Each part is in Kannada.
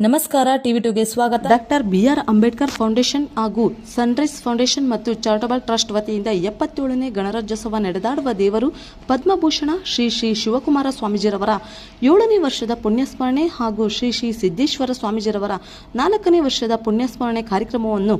ನಮಸ್ಕಾರ, ಟಿವಿ ಟುಗೆ ಸ್ವಾಗತ. ಡಾಕ್ಟರ್ ಬಿಆರ್ ಅಂಬೇಡ್ಕರ್ ಫೌಂಡೇಶನ್ ಹಾಗೂ ಸನ್ರೈಸ್ ಫೌಂಡೇಶನ್ ಮತ್ತು ಚಾರಿಟಬಲ್ ಟ್ರಸ್ಟ್ ವತಿಯಿಂದ ಎಪ್ಪತ್ತೇಳನೇ ಗಣರಾಜ್ಯೋತ್ಸವ ನಡೆದಾಡುವ ದೇವರು ಪದ್ಮಭೂಷಣ ಶ್ರೀ ಶ್ರೀ ಶಿವಕುಮಾರ ಸ್ವಾಮೀಜಿರವರ ಏಳನೇ ವರ್ಷದ ಪುಣ್ಯಸ್ಮರಣೆ ಹಾಗೂ ಶ್ರೀ ಶ್ರೀ ಸಿದ್ದೇಶ್ವರ ಸ್ವಾಮೀಜಿರವರ ನಾಲ್ಕನೇ ವರ್ಷದ ಪುಣ್ಯಸ್ಮರಣೆ ಕಾರ್ಯಕ್ರಮವನ್ನು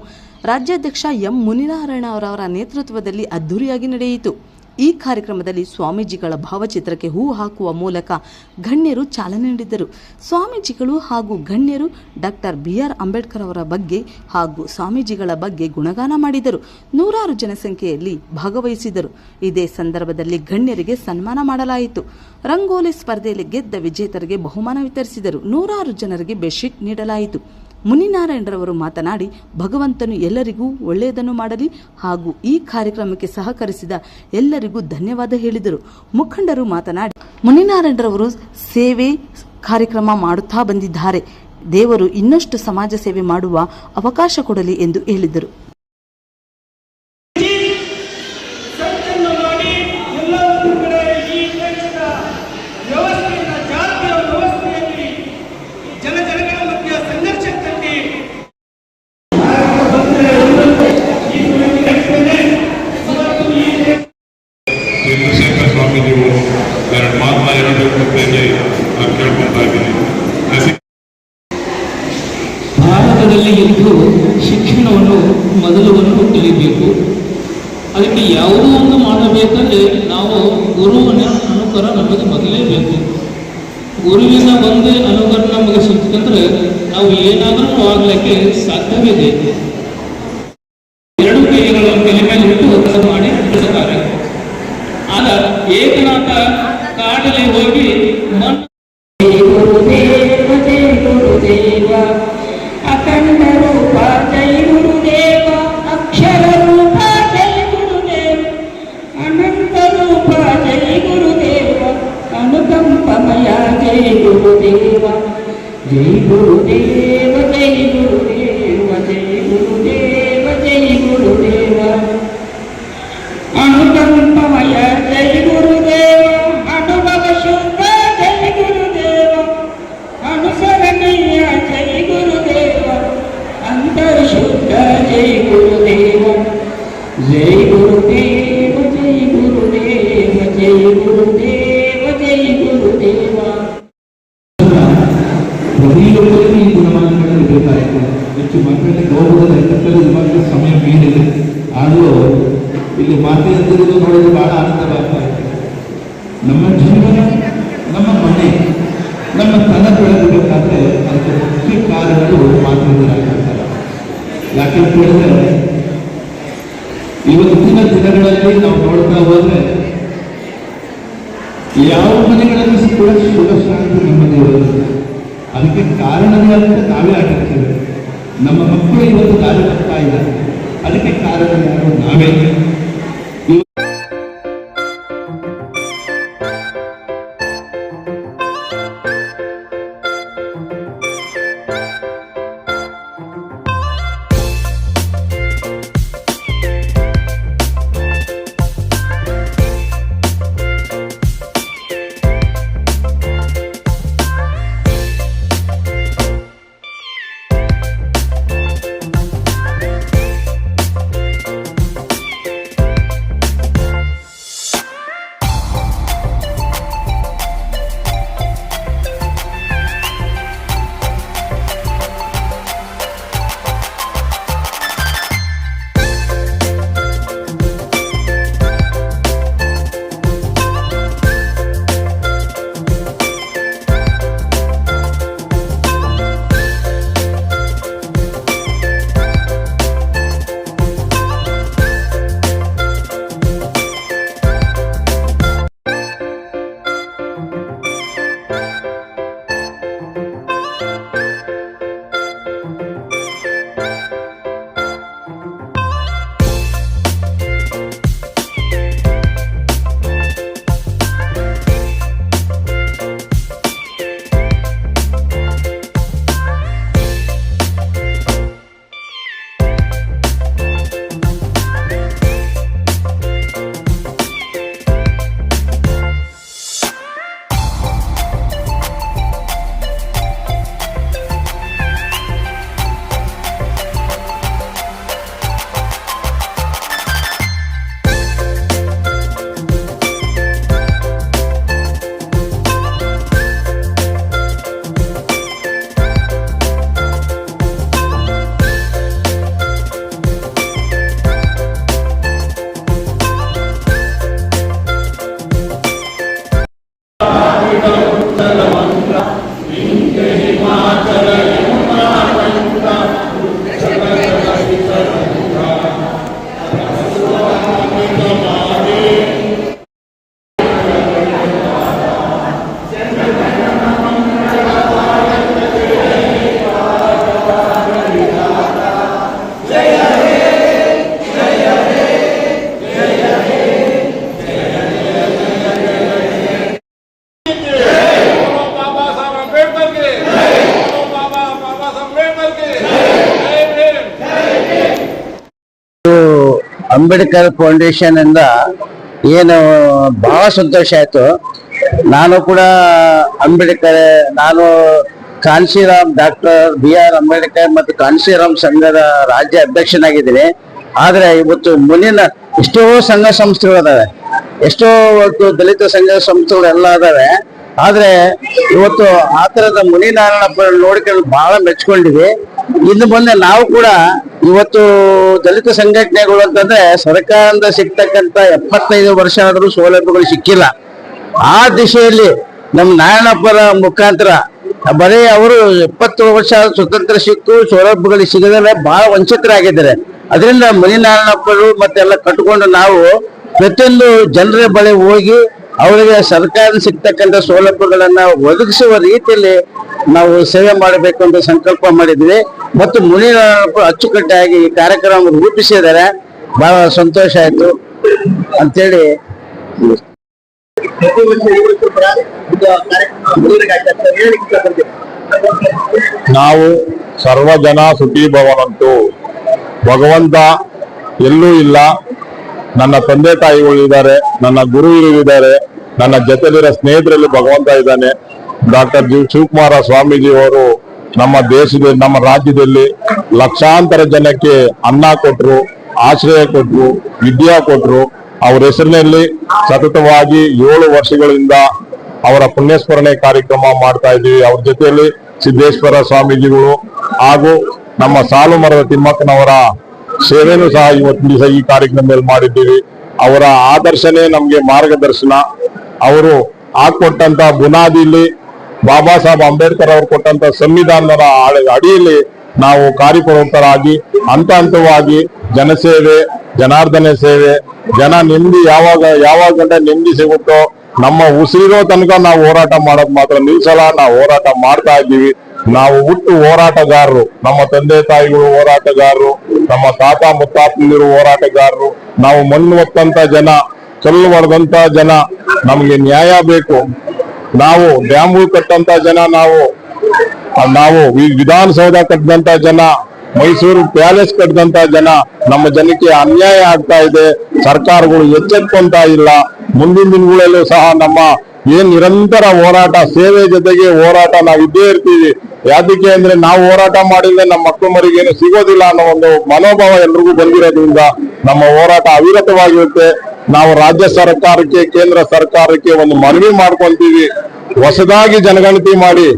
ರಾಜ್ಯಾಧ್ಯಕ್ಷ ಎಂ ಮುನಿನಾರಾಯಣ ಅವರವರ ನೇತೃತ್ವದಲ್ಲಿ ಅದ್ದೂರಿಯಾಗಿ ನಡೆಯಿತು. ಈ ಕಾರ್ಯಕ್ರಮದಲ್ಲಿ ಸ್ವಾಮೀಜಿಗಳ ಭಾವಚಿತ್ರಕ್ಕೆ ಹೂ ಹಾಕುವ ಮೂಲಕ ಗಣ್ಯರು ಚಾಲನೆ ನೀಡಿದ್ದರು ಸ್ವಾಮೀಜಿಗಳು ಹಾಗೂ ಗಣ್ಯರು ಡಾಕ್ಟರ್ ಬಿ ಆರ್ ಅಂಬೇಡ್ಕರ್ ಅವರ ಬಗ್ಗೆ ಹಾಗೂ ಸ್ವಾಮೀಜಿಗಳ ಬಗ್ಗೆ ಗುಣಗಾನ ಮಾಡಿದರು. ನೂರಾರು ಜನಸಂಖ್ಯೆಯಲ್ಲಿ ಭಾಗವಹಿಸಿದರು. ಇದೇ ಸಂದರ್ಭದಲ್ಲಿ ಗಣ್ಯರಿಗೆ ಸನ್ಮಾನ ಮಾಡಲಾಯಿತು. ರಂಗೋಲಿ ಸ್ಪರ್ಧೆಯಲ್ಲಿ ಗೆದ್ದ ವಿಜೇತರಿಗೆ ಬಹುಮಾನ ವಿತರಿಸಿದರು. ನೂರಾರು ಜನರಿಗೆ ಬೆಡ್ಶೀಟ್ ನೀಡಲಾಯಿತು. ಮುನಿನಾರಾಯಣರವರು ಮಾತನಾಡಿ, ಭಗವಂತನು ಎಲ್ಲರಿಗೂ ಒಳ್ಳೆಯದನ್ನು ಮಾಡಲಿ ಹಾಗೂ ಈ ಕಾರ್ಯಕ್ರಮಕ್ಕೆ ಸಹಕರಿಸಿದ ಎಲ್ಲರಿಗೂ ಧನ್ಯವಾದ ಹೇಳಿದರು. ಮುಖಂಡರು ಮಾತನಾಡಿ, ಮುನಿನಾರಾಯಣರವರು ಸೇವೆ ಕಾರ್ಯಕ್ರಮ ಮಾಡುತ್ತಾ ಬಂದಿದ್ದಾರೆ. ದೇವರು ಇನ್ನಷ್ಟು ಸಮಾಜ ಸೇವೆ ಮಾಡುವ ಅವಕಾಶ ಕೊಡಲಿ ಎಂದು ಹೇಳಿದರು ಸಂತನ್ನು ಮಾಡಿ ಎಲ್ಲ ಒಂದು ಕಡೆ ಈ ದೇಶದ ವ್ಯವಸ್ಥೆಯಿಂದ ಜಾತಿಯ ವ್ಯವಸ್ಥೆಯಲ್ಲಿ ಜನ ಜನಗಳ ಮಧ್ಯೆ ಸಂಘರ್ಷ ತಂದಿ ಚಂದ್ರಶೇಖರ ಸ್ವಾಮೀಜಿಗಳು ಎರಡು ಮಾತನ್ನ ಎರಡು ಕೃಪೆಯಲ್ಲಿ ನಾನು ಕೇಳ್ಕೊತಾ ಇದ್ದೀನಿ ನಸಿ- ಭಾರತದಲ್ಲಿ ಇದ್ದು ಶಿಕ್ಷಣವನ್ನು ಮೊದಲವನ್ನು ಕಲಿಬೇಕು ಅದಕ್ಕೆ ಯಾವುದೋ ಒಂದು ಮಾಡಬೇಕಂದ್ರೆ ನಾವು ಗುರುವಿನ ಅನುಕರ ನಮಗೆ ಮೊದಲೇ ಬೇಕು. ಗುರುವಿನ ಒಂದೇ ಅನುಕರ ನಮಗೆ ಸಿಕ್ತಂದ್ರೆ ನಾವು ಏನಾದರೂ ಆಗ್ಲಿಕ್ಕೆ ಸಾಧ್ಯವಿದೆ. ಜೈ ಗುರುದೇವ ಯಾಕೆಂತ ಹೇಳಿದ್ರೆ ಇವತ್ತಿನ ದಿನಗಳಲ್ಲಿ ನಾವು ನೋಡ್ತಾ ಹೋದ್ರೆ, ಯಾವ ಮನೆಗಳಲ್ಲಿ ಕೂಡ ಸುಖ ಶಾಂತಿ ನೆಮ್ಮದಿ ಅದಕ್ಕೆ ಕಾರಣವೇ ಅಂತ ನಾವೇ ಆಟಿರ್ತೇವೆ ನಮ್ಮ ಮಕ್ಕಳು ಇವತ್ತು ದಾರಿ ಬರ್ತಾ ಇದ್ದಾರೆ ಅದಕ್ಕೆ ಕಾರಣ ನಾವೇ. ಅಂಬೇಡ್ಕರ್ ಫೌಂಡೇಶನ್ ಇಂದ ಏನು ಬಹಳ ಸಂತೋಷ ಆಯ್ತು. ನಾನು ಕೂಡ ಅಂಬೇಡ್ಕರ್, ನಾನು Kanshiram doctor B R Ambedkar ಮತ್ತು ಕಾನ್ಶಿರಾಮ್ ಸಂಘದ ರಾಜ್ಯ ಅಧ್ಯಕ್ಷನಾಗಿದ್ದೀನಿ. ಆದರೆ ಇವತ್ತು ಮುಂದಿನ ಎಷ್ಟೋ ಸಂಘ ಸಂಸ್ಥೆಗಳು ಅದಾವೆ ಎಷ್ಟೋ ಇವತ್ತು ದಲಿತ ಸಂಘ ಸಂಸ್ಥೆಗಳು ಎಲ್ಲ ಆದ್ರೆ ಇವತ್ತು ಆ ತರದ ಮುನಿನಾರಾಯಣಪ್ಪ ನೋಡ್ಕೊಂಡು ಬಹಳ ಮೆಚ್ಕೊಂಡಿವಿ ಇನ್ನು ಮೊನ್ನೆ ನಾವು ಕೂಡ ಇವತ್ತು ದಲಿತ ಸಂಘಟನೆಗಳು ಅಂತಂದ್ರೆ ಸರ್ಕಾರದಿಂದ ಸಿಗ್ತಕ್ಕಂತ ಎಪ್ಪತ್ತೈದು ವರ್ಷ ಆದರೂ ಸೌಲಭ್ಯಗಳು ಸಿಕ್ಕಿಲ್ಲ. ಆ ದಿಶೆಯಲ್ಲಿ ನಮ್ಮ ನಾರಾಯಣಪ್ಪರ ಮುಖಾಂತರ, ಬರೀ ಅವರು ಎಪ್ಪತ್ತು ವರ್ಷ ಸ್ವತಂತ್ರ ಸಿಕ್ಕು, ಸೌಲಭ್ಯಗಳು ಸಿಗದಲ್ಲೇ ಬಹಳ ವಂಚಿತರಾಗಿದ್ದಾರೆ. ಅದರಿಂದ ಮಣಿನಾರಾಯಣಪ್ಪರು ಮತ್ತೆಲ್ಲ ಕಟ್ಕೊಂಡು ನಾವು ಪ್ರತಿಯೊಂದು ಜನರ ಬಳಿ ಹೋಗಿ ಅವರಿಗೆ ಸರ್ಕಾರ ಸಿಗ್ತಕ್ಕಂಥ ಸೌಲಭ್ಯಗಳನ್ನ ಒದಗಿಸುವ ರೀತಿಯಲ್ಲಿ ನಾವು ಸೇವೆ ಮಾಡಬೇಕು ಅಂತ ಸಂಕಲ್ಪ ಮಾಡಿದ್ವಿ. ಮತ್ತು ಮುನಿನಾರಾಯಣಪ್ಪ ಅಚ್ಚುಕಟ್ಟಾಗಿ ಈ ಕಾರ್ಯಕ್ರಮ ರೂಪಿಸಿದರೆ ಬಹಳ ಸಂತೋಷ ಆಯ್ತು ಅಂತೇಳಿ. ನಾವು ಸರ್ವ ಜನ ಸುಖಿ ಭವನಂತೂ ಭಗವಂತ ಎಲ್ಲೂ ಇಲ್ಲ. ನನ್ನ ತಂದೆ ತಾಯಿಗಳು ಇದ್ದಾರೆ, ನನ್ನ ಗುರು ಇದ್ದಾರೆ, ನನ್ನ ಜೊತೆಲಿರೋ ಸ್ನೇಹಿತರಲ್ಲಿ ಭಗವಂತ ಇದ್ದಾನೆ. Doctor G. ಶಿವಕುಮಾರ ಸ್ವಾಮೀಜಿ ಅವರು ನಮ್ಮ ದೇಶದಲ್ಲಿ, ನಮ್ಮ ರಾಜ್ಯದಲ್ಲಿ ಲಕ್ಷಾಂತರ ಜನಕ್ಕೆ ಅನ್ನ ಕೊಟ್ರು, ಆಶ್ರಯ ಕೊಟ್ರು, ವಿದ್ಯಾ ಕೊಟ್ರು. ಅವರ ಹೆಸರಿನಲ್ಲಿ ಸತತವಾಗಿ ಏಳು ವರ್ಷಗಳಿಂದ ಅವರ ಪುಣ್ಯಸ್ಮರಣೆ ಕಾರ್ಯಕ್ರಮ ಮಾಡ್ತಾ ಇದ್ದೀವಿ. ಅವ್ರ ಜೊತೆಯಲ್ಲಿ ಸಿದ್ದೇಶ್ವರ ಸ್ವಾಮೀಜಿಗಳು ಹಾಗೂ ನಮ್ಮ ಸಾಲು ಮರದ ತಿಮ್ಮಕ್ಕನವರ ಸೇವೆನೂ ಸಹ ಇವತ್ತು ದಿವಸ ಈ ಕಾರ್ಯಕ್ರಮದಲ್ಲಿ ಮಾಡಿದ್ದೀವಿ. ಅವರ ಆದರ್ಶನೇ ನಮಗೆ ಮಾರ್ಗದರ್ಶನ. ಅವರು ಹಾಕೊಟ್ಟಂತ ಬುನಾದಿಲಿ ಬಾಬಾ ಸಾಹೇಬ್ ಅಂಬೇಡ್ಕರ್ ಅವರು ಕೊಟ್ಟಂತ ಸಂವಿಧಾನದ ಅಡಿ- ಅಡಿಯಲ್ಲಿ ನಾವು ಕಾರ್ಯಪ್ರವೃತ್ತರಾಗಿ, ಹಂತ ಹಂತವಾಗಿ ಜನಸೇವೆ, ಜನಾರ್ದನ ಸೇವೆ, ಜನ ನೆಮ್ಮದಿ ಯಾವಾಗ ಯಾವಾಗ ನೆಮ್ಮದಿ ಸಿಗುತ್ತೋ, ನಮ್ಮ ಉಸಿರೋ ತನಕ ನಾವು ಹೋರಾಟ ಮಾಡೋದು ಮಾತ್ರ. ನಿಲ್ಸಲ್ಲ ನಾವು ಹೋರಾಟ ಮಾಡ್ತಾ ಇದ್ದೀವಿ. ನಾವು ಹುಟ್ಟು ಹೋರಾಟಗಾರರು. ನಮ್ಮ ತಂದೆ ತಾಯಿಗಳು ಹೋರಾಟಗಾರರು. ನಮ್ಮ ತಾತ ಮುತ್ತಾತಂದಿರು ಹೋರಾಟಗಾರರು. ನಾವು ಮಣ್ಣು ಒತ್ತಂತ ಜನ, ಕಲ್ಲು ಹೊಡೆದಂತ ಜನ, ನಮಗೆ ನ್ಯಾಯ ಬೇಕು. ನಾವು ಡ್ಯಾಮ್ಗಳು ಕಟ್ಟಂತ ಜನ ನಾವು. ನಾವು ಈ ವಿಧಾನಸೌಧ ಕಟ್ಟಿದಂತ ಜನ, ಮೈಸೂರು ಪ್ಯಾಲೇಸ್ ಕಟ್ಟಿದಂತ ಜನ, ನಮ್ಮ ಜನಕ್ಕೆ ಅನ್ಯಾಯ ಆಗ್ತಾ ಇದೆ. ಸರ್ಕಾರಗಳು ಎಚ್ಚೆತ್ತಂತ ಇಲ್ಲ. ಮುಂದಿನ ದಿನಗಳಲ್ಲೂ ಸಹ ನಮ್ಮ ಏನ್ ನಿರಂತರ ಹೋರಾಟ, ಸೇವೆ ಜೊತೆಗೆ ಹೋರಾಟ ನಾವು ಇದ್ದೇ ಇರ್ತೀವಿ. ಯಾತಕ್ಕೆ ಅಂದ್ರೆ ನಾವು ಹೋರಾಟ ಮಾಡಿದ್ರೆ ನಮ್ಮ ಮಕ್ಕಳು ಮರಿಗೇನು ಸಿಗೋದಿಲ್ಲ ಅನ್ನೋ ಒಂದು ಮನೋಭಾವ ಎಲ್ರಿಗೂ ಬಂದಿರೋದ್ರಿಂದ ನಮ್ಮ ಹೋರಾಟ ಅವಿರತವಾಗಿರುತ್ತೆ. ನಾವು ರಾಜ್ಯ ಸರ್ಕಾರಕ್ಕೆ, ಕೇಂದ್ರ ಸರ್ಕಾರಕ್ಕೆ ಒಂದು ಮನವಿ ಮಾಡ್ಕೊಂತೀವಿ. ಹೊಸದಾಗಿ ಜನಗಣತಿ ಮಾಡಿ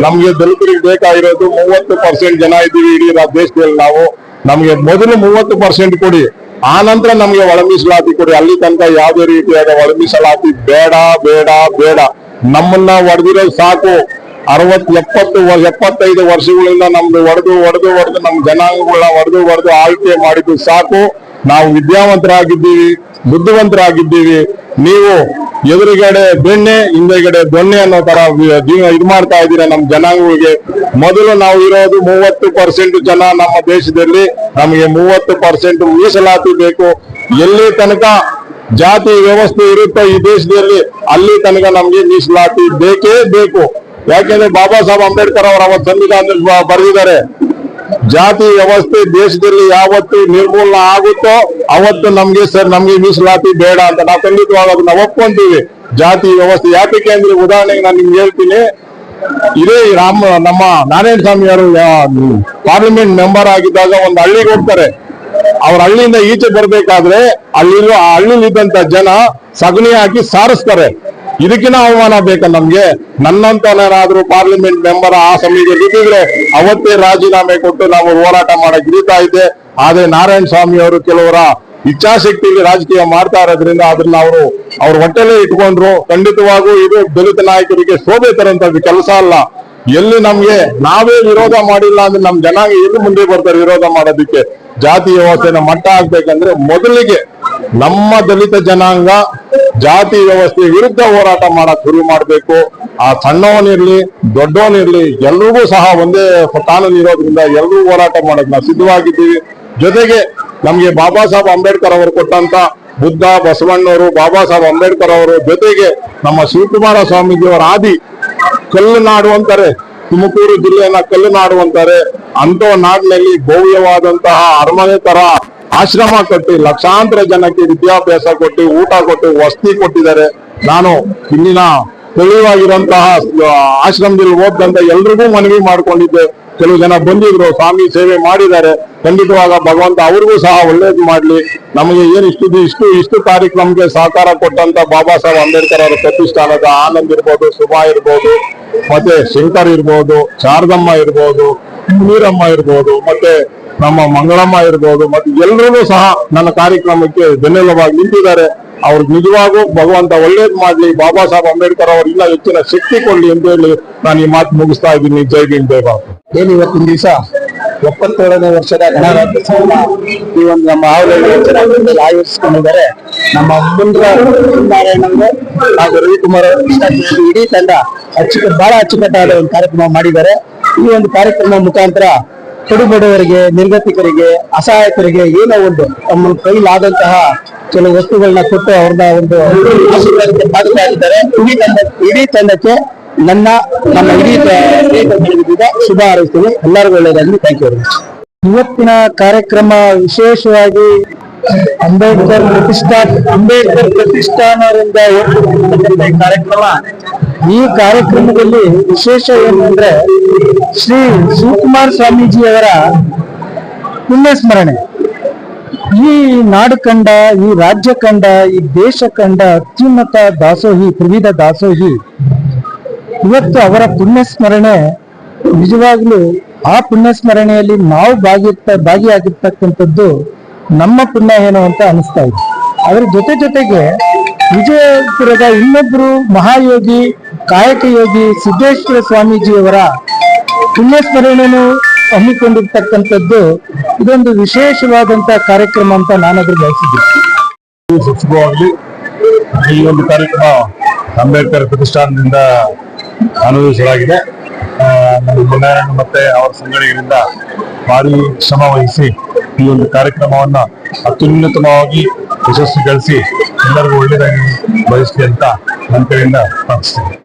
ನಮ್ಗೆ ದಲಿತರಿಗೆ ಬೇಕಾಗಿರೋದು ಮೂವತ್ತು ಪರ್ಸೆಂಟ್ ಜನ ಇದ್ದೀವಿ ಇಡೀ ದೇಶದಲ್ಲಿ ನಾವು. ನಮ್ಗೆ ಮೊದಲು ಮೂವತ್ತು ಪರ್ಸೆಂಟ್ ಕೊಡಿ. ಆ ನಂತರ ನಮ್ಗೆ ಒಳ ಮೀಸಲಾತಿ ಕೊಡಿ. ಅಲ್ಲಿ ತನಕ ಯಾವುದೇ ರೀತಿಯಾದ ಒಳ ಮೀಸಲಾತಿ ಬೇಡ ಬೇಡ ಬೇಡ. ನಮ್ಮನ್ನ ಹೊಡೆದಿರೋದು ಸಾಕು. ಅರವತ್ ಎಪ್ಪತ್ತು ಎಪ್ಪತ್ತೈದು ವರ್ಷಗಳಿಂದ ನಮ್ದು ಹೊಡೆದು ಹೊಡೆದು ಹೊಡೆದು ನಮ್ ಜನಾಂಗಗಳನ್ನ ಹೊಡೆದು ಹೊಡೆದು ಆಳ್ಕೆ ಮಾಡಿದ್ದು ಸಾಕು. ನಾವು ವಿದ್ಯಾವಂತರಾಗಿದ್ದೀವಿ, ಬುದ್ಧಿವಂತರಾಗಿದ್ದೀವಿ. ನೀವು ಎದುರುಗಡೆ ಬೆಣ್ಣೆ, ಹಿಂದೆಗಡೆ ದೊಣ್ಣೆ ಅನ್ನೋ ತರ ಇದು ಮಾಡ್ತಾ ಇದ್ದೀರಾ ನಮ್ಮ ಜನಾಂಗಗಳಿಗೆ. ಮೊದಲು ನಾವು ಇರೋದು ಮೂವತ್ತು ಪರ್ಸೆಂಟ್ ಜನ ನಮ್ಮ ದೇಶದಲ್ಲಿ. ನಮಗೆ ಮೂವತ್ತು ಪರ್ಸೆಂಟ್ ಮೀಸಲಾತಿ ಬೇಕು. ಎಲ್ಲಿ ತನಕ ಜಾತಿ ವ್ಯವಸ್ಥೆ ಇರುತ್ತೋ ಈ ದೇಶದಲ್ಲಿ ಅಲ್ಲಿ ತನಕ ನಮ್ಗೆ ಮೀಸಲಾತಿ ಬೇಕೇ ಬೇಕು. ಯಾಕೆಂದ್ರೆ ಬಾಬಾ ಸಾಹೇಬ್ ಅಂಬೇಡ್ಕರ್ ಅವರು ಅವತ್ತು ಸಂವಿಧಾನದಲ್ಲಿ ಬರೆದಿದ್ದಾರೆ, ಜಾತಿ ವ್ಯವಸ್ಥೆ ದೇಶದಲ್ಲಿ ಯಾವತ್ತು ನಿರ್ಮೂಲನ ಆಗುತ್ತೋ ಅವತ್ತು ನಮ್ಗೆ ಸರ್ ನಮ್ಗೆ ಮೀಸಲಾತಿ ಬೇಡ ಅಂತ ನಾವು ಖಂಡಿತವಾಗ ಅದನ್ನ ಒಪ್ಕೊಂತೀವಿ. ಜಾತಿ ವ್ಯವಸ್ಥೆ ಯಾಕೆ ಅಂದ್ರೆ ಉದಾಹರಣೆಗೆ ನಾನು ನಿಮ್ಗೆ ಹೇಳ್ತೀನಿ. ಇದೇ ರಾಮ, ನಮ್ಮ ನಾರಾಯಣ ಸ್ವಾಮಿ ಅವರು ಪಾರ್ಲಿಮೆಂಟ್ ಮೆಂಬರ್ ಆಗಿದ್ದಾಗ ಒಂದು ಹಳ್ಳಿಗೆ ಹೋಗ್ತಾರೆ. ಅವ್ರ ಹಳ್ಳಿಯಿಂದ ಈಚೆ ಬರ್ಬೇಕಾದ್ರೆ ಅಲ್ಲಿರೋ ಆ ಹಳ್ಳಿಲಿದ್ದಂತ ಜನ ಸಗಣಿ ಹಾಕಿ ಸಾರಿಸ್ತಾರೆ. ಇದಕ್ಕಿನ ಅವಮಾನ ಬೇಕಾ ನಮ್ಗೆ? ನನ್ನಂತನಾದ್ರೂ ಪಾರ್ಲಿಮೆಂಟ್ ಮೆಂಬರ್ ಆ ಸಮಯದಲ್ಲಿ ಇದ್ದಿದ್ರೆ ಅವತ್ತೇ ರಾಜೀನಾಮೆ ಕೊಟ್ಟು ನಾವು ಹೋರಾಟ ಮಾಡಕ್ ಹಿಡಿತಾ ಇದ್ದೆ. ಆದ್ರೆ ನಾರಾಯಣ ಸ್ವಾಮಿ ಅವರು ಕೆಲವರ ಇಚ್ಛಾಶಕ್ತಿಯಲ್ಲಿ ರಾಜಕೀಯ ಮಾಡ್ತಾ ಇರೋದ್ರಿಂದ ಅದನ್ನ ಅವರು, ಅವ್ರ ಹೊಟ್ಟೆಲೇ ಇಟ್ಕೊಂಡ್ರು. ಖಂಡಿತವಾಗೂ ಇದು ದಲಿತ ನಾಯಕರಿಗೆ ಶೋಭೆ ತರಂತ ಕೆಲಸ ಅಲ್ಲ. ಎಲ್ಲಿ ನಮ್ಗೆ ನಾವೇ ವಿರೋಧ ಮಾಡಿಲ್ಲ ಅಂದ್ರೆ ನಮ್ ಜನಾಂಗ ಎಲ್ಲಿ ಮುಂದೆ ಬರ್ತಾರೆ ವಿರೋಧ ಮಾಡೋದಿಕ್ಕೆ? ಜಾತಿ ವ್ಯವಸ್ಥೆನ ಮಟ್ಟ ಆಗ್ಬೇಕಂದ್ರೆ ಮೊದಲಿಗೆ ನಮ್ಮ ದಲಿತ ಜನಾಂಗ ಜಾತಿ ವ್ಯವಸ್ಥೆ ವಿರುದ್ಧ ಹೋರಾಟ ಮಾಡಕ್ ಶುರು ಮಾಡ್ಬೇಕು. ಆ ಸಣ್ಣವನಿರ್ಲಿ ದೊಡ್ಡವನಿರ್ಲಿ ಎಲ್ರಿಗೂ ಸಹ ಒಂದೇ ಕಾನೂನು ಇರೋದ್ರಿಂದ ಎಲ್ರಿಗೂ ಹೋರಾಟ ಮಾಡಕ್ ನಾವು ಸಿದ್ಧವಾಗಿದ್ದೀವಿ. ಜೊತೆಗೆ ನಮ್ಗೆ ಬಾಬಾ ಸಾಹೇಬ್ ಅಂಬೇಡ್ಕರ್ ಅವರು ಕೊಟ್ಟಂತ ಬುದ್ಧ, ಬಸವಣ್ಣವರು, ಬಾಬಾ ಸಾಹೇಬ್ ಅಂಬೇಡ್ಕರ್ ಅವರು ಜೊತೆಗೆ ನಮ್ಮ ಶಿವಕುಮಾರ ಸ್ವಾಮೀಜಿಯವರ ಆದಿ ಕಲ್ಲು ನಾಡು ಅಂತಾರೆ. ತುಮಕೂರು ಜಿಲ್ಲೆಯನ್ನ ಕಲ್ಲು ನಾಡು ಅಂತಾರೆ. ಅಂತ ನಾಡಿನಲ್ಲಿ ಭವ್ಯವಾದಂತಹ ಅರಮನೆ ತರ ಆಶ್ರಮ ಕಟ್ಟಿ ಲಕ್ಷಾಂತರ ಜನಕ್ಕೆ ವಿದ್ಯಾಭ್ಯಾಸ ಕೊಟ್ಟು, ಊಟ ಕೊಟ್ಟು, ವಸತಿ ಕೊಟ್ಟಿದ್ದಾರೆ. ನಾನು ಇಲ್ಲಿನ ತೆಳುವಾಗಿರುವಂತಹ ಆಶ್ರಮದಲ್ಲಿ ಹೋದಂತ ಎಲ್ರಿಗೂ ಮನವಿ ಮಾಡ್ಕೊಂಡಿದ್ದೆ. ಕೆಲವು ಜನ ಬಂದಿದ್ರು, ಸ್ವಾಮಿ ಸೇವೆ ಮಾಡಿದ್ದಾರೆ. ಖಂಡಿತವಾಗ ಭಗವಂತ ಅವ್ರಿಗೂ ಸಹ ಒಳ್ಳೇದು ಮಾಡ್ಲಿ. ನಮಗೆ ಏನು ಇಷ್ಟು ಇಷ್ಟು ಇಷ್ಟು ಕಾರ್ಯಕ್ರಮಕ್ಕೆ ಸಹಕಾರ ಕೊಟ್ಟಂತ ಬಾಬಾ ಸಾಹೇಬ್ ಅಂಬೇಡ್ಕರ್ ಅವರ ಪ್ರತಿಷ್ಠಾನದ ಆನಂದ್ ಇರ್ಬೋದು ಸುಭಾ ಇರ್ಬೋದು. ಮತ್ತೆ ಶಂಕರ್ ಇರ್ಬೋದು, ಶಾರದಮ್ಮ ಇರ್ಬೋದು ನೀರಮ್ಮ ಇರ್ಬೋದು, ಮತ್ತೆ ನಮ್ಮ ಮಂಗಳಮ್ಮ ಇರ್ಬೋದು, ಮತ್ತೆ ಎಲ್ಲರೂ ಸಹ ನನ್ನ ಕಾರ್ಯಕ್ರಮಕ್ಕೆ ಬೆನ್ನೆಲುಬಾಗಿ ನಿಂತಿದ್ದಾರೆ. ಅವ್ರಿಗೆ ನಿಜವಾಗೂ ಭಗವಂತ ಒಳ್ಳೇದ್ ಮಾಡ್ಲಿ, ಬಾಬಾ ಸಾಹೇಬ್ ಅಂಬೇಡ್ಕರ್ ಅವರು ಇನ್ನೂ ಹೆಚ್ಚಿನ ಶಕ್ತಿ ಕೊಡ್ಲಿ ಅಂತ ಹೇಳಿ ನಾನು ಈ ಮಾತು ಮುಗಿಸ್ತಾ ಇದ್ದೀನಿ. ಜೈ ಭೀಮ್, ಜೈ ಬಾಬು ಏನು ಇವತ್ತಿನ ದಿವಸ? ಎಪ್ಪತ್ತೇಳನೇ ವರ್ಷದ ಗಣರಾಜ್ಯೋತ್ಸವನ ಈ ಒಂದು ನಮ್ಮ ಜನಾಂಗದಲ್ಲಿ ಆಯೋಜಿಸಿಕೊಂಡಿದ್ದಾರೆ. ನಮ್ಮ ಮುಂದ್ರ ನಾರಾಯಣ ಹಾಗೂ ರವಿಕುಮಾರ್ ಅವರು ಇಡೀ ತಂಡ ಅಚ್ಚುಕ, ಬಹಳ ಅಚ್ಚುಕಟ್ಟಾದ ಒಂದು ಕಾರ್ಯಕ್ರಮ ಮಾಡಿದ್ದಾರೆ. ಈ ಒಂದು ಕಾರ್ಯಕ್ರಮ ಮುಖಾಂತರ ಕಡುಬಡವರಿಗೆ, ನಿರ್ಗತಿಕರಿಗೆ, ಅಸಹಾಯಕರಿಗೆ ಏನೋ ಒಂದು ತಮ್ಮ ಕೈಲಾದಂತಹ ಕೆಲವು ವಸ್ತುಗಳನ್ನ ಕೊಟ್ಟು ಅವ್ರನ್ನ ಒಂದು ಆಶೀರ್ವಾದಕ್ಕೆ ಇಡೀ ತಂಡಕ್ಕೆ ನನ್ನ, ನಮ್ಮ ಇಡೀ ಶುಭ ಹಾರೈಸ್ತೀನಿ. ಎಲ್ಲರಿಗೂ ಒಳ್ಳೆಯದಾಗಲಿ. ಥ್ಯಾಂಕ್ ಯು ಇವತ್ತಿನ ಕಾರ್ಯಕ್ರಮ ವಿಶೇಷವಾಗಿ ಅಂಬೇಡ್ಕರ್ ಪ್ರತಿಷ್ಠಾ, ಅಂಬೇಡ್ಕರ್ ಪ್ರತಿಷ್ಠಾನದಿಂದ ಏರ್ಪಡಿಸಿರ್ತಕ್ಕಂಥ ಈ ಕಾರ್ಯಕ್ರಮ. ಈ ಕಾರ್ಯಕ್ರಮದಲ್ಲಿ ವಿಶೇಷ ಏನಂದ್ರೆ ಶ್ರೀ ಶಿವಕುಮಾರ್ ಸ್ವಾಮೀಜಿಯವರ ಪುಣ್ಯ ಸ್ಮರಣೆ ಈ ನಾಡು ಕಂಡ, ಈ ರಾಜ್ಯ ಕಂಡ, ಈ ದೇಶ ಕಂಡ ಅತ್ಯುನ್ನತ ದಾಸೋಹಿ, ತ್ರಿವಿಧ ದಾಸೋಹಿ ಇವತ್ತು ಅವರ ಪುಣ್ಯ ಸ್ಮರಣೆ ನಿಜವಾಗ್ಲೂ ಆ ಪುಣ್ಯ ಸ್ಮರಣೆಯಲ್ಲಿ ನಾವು ಭಾಗಿರ್ತ ಭಾಗಿಯಾಗಿರ್ತಕ್ಕಂಥದ್ದು ನಮ್ಮ ಪುಣ್ಯ ಏನು ಅಂತ ಅನಿಸ್ತಾ ಇದೆ. ಅದರ ಜೊತೆ ಜೊತೆಗೆ ವಿಜಯಪುರದ ಇನ್ನೊಬ್ರು ಮಹಾಯೋಗಿ, ಕಾಯಕ ಯೋಗಿ ಸಿದ್ದೇಶ್ವರ ಸ್ವಾಮೀಜಿಯವರ ಪುಣ್ಯ ಸ್ಮರಣೆಯನ್ನು ಹಮ್ಮಿಕೊಂಡಿರ್ತಕ್ಕಂಥದ್ದು ಇದೊಂದು ವಿಶೇಷವಾದಂತ ಕಾರ್ಯಕ್ರಮ ಅಂತ ನಾನಾದ್ರೂ ಬಯಸಿದ್ದೆ ಈ ಒಂದು ಕಾರ್ಯಕ್ರಮ ಅಂಬೇಡ್ಕರ್ ಪ್ರತಿಷ್ಠಾನದಿಂದ ಅನುಭವಿಸಲಾಗಿದೆ. ನಮ್ಮ ಮುನ್ನಾರಾಯಣ ಮತ್ತೆ ಅವರ ಸಂಘಟನೆಗಳಿಂದ ಭಾರಿ ಶ್ರಮ ವಹಿಸಿ ಈ ಒಂದು ಕಾರ್ಯಕ್ರಮವನ್ನ ಅತ್ಯುನ್ನತವಾಗಿ ಯಶಸ್ವಿಗೊಳಿಸಿ ಎಲ್ಲರಿಗೂ ಒಳ್ಳೆಯದಾಗಿ ಬಯಸ್ಲಿ ಅಂತ ನನ್ನ ಕಡೆಯಿಂದ ಪ್ರಾರ್ಥಿಸ್ತೇನೆ.